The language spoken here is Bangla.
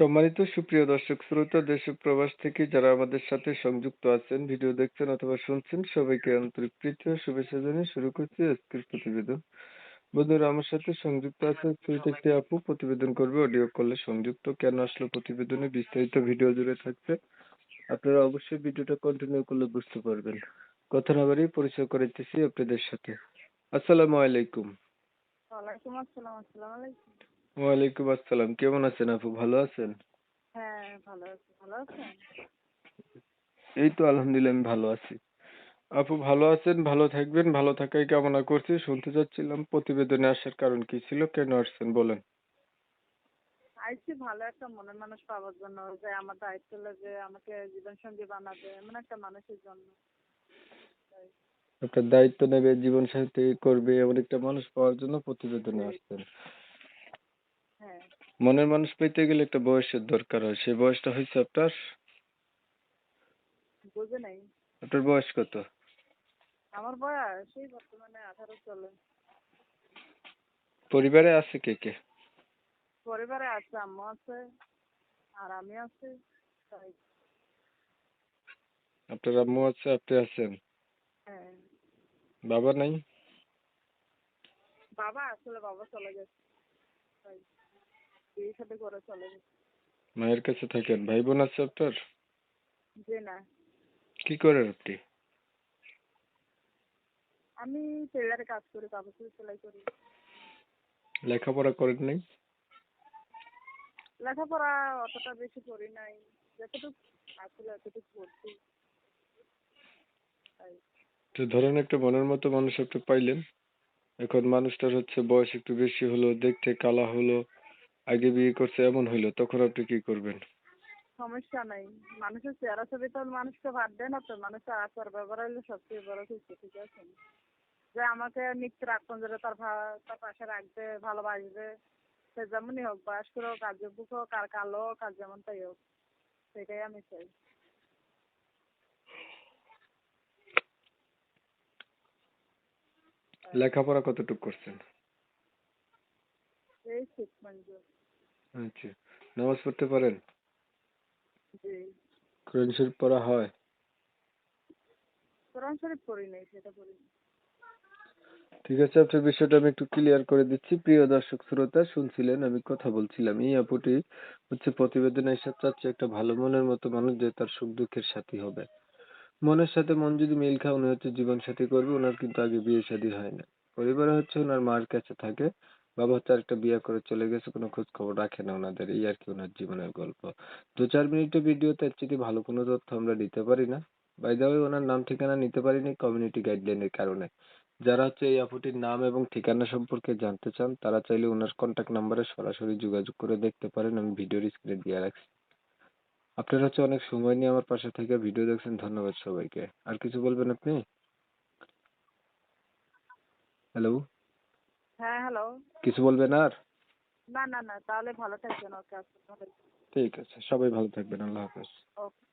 সম্মানিত সুপ্রিয় দর্শক শ্রোতা, দেশ ও প্রবাস থেকে যারা আমাদের সাথে সংযুক্ত আছেন, ভিডিও দেখছেন অথবা শুনছেন, সবাইকে আন্তরিক প্রীতি ও শুভেচ্ছা জানিয়ে শুরু করছি আজকের প্রতিবেদন। বন্ধুরা, আমার সাথে সংযুক্ত আছে একটি আপু। প্রতিবেদন করবে অডিও কলে সংযুক্ত। কেন আসলো প্রতিবেদনে? বিস্তারিত ভিডিও জুড়ে থাকছে। আপনারা অবশ্যই ভিডিওটা কন্টিনিউ করলে বুঝতে পারবেন। কথা না বাড়িয়ে পরিচয় করাইতেছি আপনাদের সাথে। আসসালামু আলাইকুম। ওয়ালাইকুম আসসালাম, আসসালামু আলাইকুম। ওয়ালাইকুম আসসালাম। কেমন আছেন আপু? ভালো আছেন? হ্যাঁ ভালো আছি। ভালো আছেন? এই তো আলহামদুলিল্লাহ আমি ভালো আছি। আপু ভালো আছেন? ভালো থাকবেন? ভালো থাকাই কামনা করছি। শুনতে চাচ্ছিলাম প্রতিবেদনে আসার কারণ কি ছিল? কেন আসছেন? বলেন। আইছি ভালো একটা মনের মানুষ পাওয়ার জন্য যে আমার দায়িত্ব যে আমাকে জীবন সঙ্গী বানাবে এমন একটা মানুষের জন্য। আপনার দায়িত্ব নেবে জীবন সাথী করবে এমন একটা মানুষ পাওয়ার জন্য প্রতিবেদনে আসছেন। মনের মানুষ পেতে গেলে একটা বয়সের দরকার হয়। সেই বয়সটা হয়েছে আপনার? বুঝে নাই। আপনার বয়স কত? আমার বয়স এই বর্তমানে আঠারো চলে পরিবারে আছে কে কে? পরিবারে আছে আম্মু আছে আর আমি আছি আপনার আম্মু আছে আপনি আছেন? হ্যাঁ। বাবা নাই? বাবা আসলে বাবা চলে গেছে সাথে করে চলে মায়ের কাছে থাকেন। ভাই বোন আছে আপনার? যে না। কি করেন আপনি? আমি টেলারে কাজ করি কাপড় সেলাই করি। লেখাপড়া করেন নাই? লেখাপড়া অতটা বেশি করি নাই। যতটুকু আসলে এতটুকু করছি। তাই। তো ধরেন একটা মনের মতো মানুষ আপনি পাইলেন। এখন মানুষটার হচ্ছে বয়স একটু বেশি হলো দেখতে কালা হলো আগে বিয়ে করছে এমন হইল তখন আপনি কি করবেন? সমস্যা নাই। মানুষের চেহারা ছবি তো মানুষকে বাদ দেয় না তো মানুষের আচার ব্যবহার হলো সবচেয়ে বড় কিছু ঠিক আছে? যে আমাকে নিত্য রাখবেন যেটা তার তার পাশে রাখবে ভালোবাসবে সে যেমনই হোক বয়স্ক হোক আর যুবক হোক আর কালো হোক আর যেমনটাই হোক সেটাই আমি চাই। লেখাপড়া কতটুকু করছেন? এই ঠিক মঞ্জুর আচ্ছা নামাজ পড়তে পারেন? জি। কোরআন শরীফ পড়া হয়? কোরআন শরীফ পড়ি নাই সেটা পড়ি ঠিক আছে আপনার বিষয়টা আমি একটু ক্লিয়ার করে দিচ্ছি। প্রিয় দর্শক শ্রোতা শুনছিলেন আমি কথা বলছিলাম। এই আপুটি হচ্ছে প্রতিবেদনে এসে চাচ্ছে একটা ভালো মনের মতো মানুষ যে তার সুখ দুঃখের সাথী হবে। মনের সাথে মন যদি মিল খায় উনি হচ্ছে জীবন সাথী করবে ওনার কিন্তু আগে বিয়ে শাদী হয় না। পরিবারে হচ্ছে ওনার মার কাছে থাকে। বাবা হচ্ছে আরেকটা বিয়ে করে চলে গেছে, কোনো খোঁজ খবর রাখে না ওনাদের। এই আর কি ওনার জীবনের গল্প। দু চার মিনিটের ভিডিওতে এর চেয়ে ভালো কোনো তথ্য আমরা দিতে পারি না। বাই দ্য ওনার নাম ঠিকানা নিতে পারিনি কমিউনিটি গাইডলাইনের কারণে। যারা হচ্ছে এই আপুটির নাম এবং ঠিকানা সম্পর্কে জানতে চান, তারা চাইলে ওনার কন্ট্যাক্ট নাম্বারে সরাসরি যোগাযোগ করে দেখতে পারেন। আমি ভিডিওর স্ক্রিনে দিয়ে রাখছি। আপনারা হচ্ছে অনেক সময় নিয়ে আমার পাশে থেকে ভিডিও দেখছেন। ধন্যবাদ সবাইকে। আর কিছু বলবেন আপনি? হ্যালো হ্যাঁ হ্যালো কিছু বলবেন আর? না না না তাহলে ভালো থাকবেন ওকে আসসালামু আলাইকুম। ঠিক আছে সবাই ভালো থাকবেন আল্লাহ হাফেজ। ওকে।